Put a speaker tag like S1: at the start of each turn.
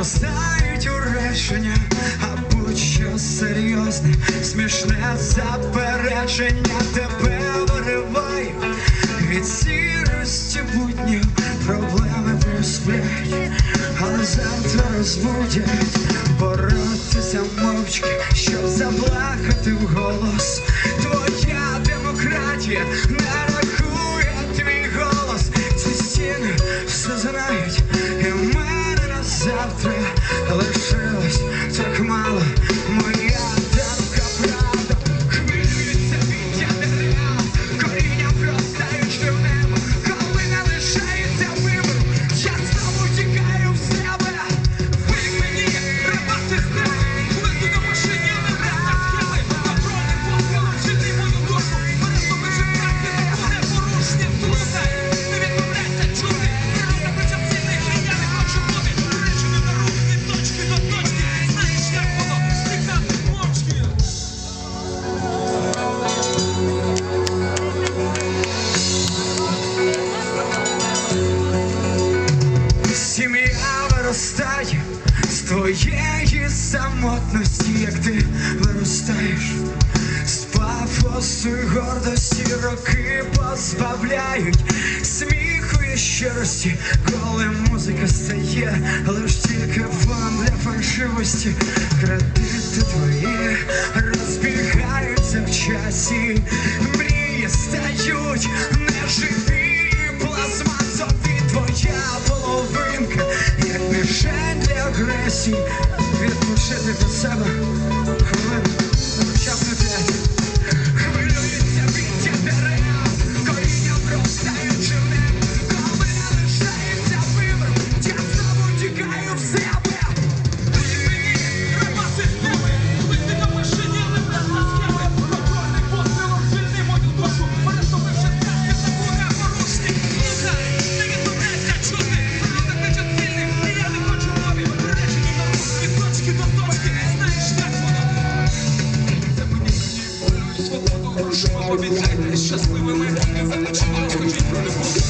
S1: виростають у речення, а будь-що серйозне, смішне заперечення тебе вириває від сірості буднів, проблеми присплять, але завтра розбудять боротися мовчки, щоб заплакати вголос. Твоя демократія на завтра самотності, як ти виростаєш, з пафосу й гордості роки позбавляють. Сміху і щирості, коли музика стає, лиш тільки фон для фальшивості, кредити твої розбігаються в часі, мрії стають неживі, пластмасові твоя половинка, як мішень для агресії, обіцяйте щасливими, не замочила, скажіть про любов.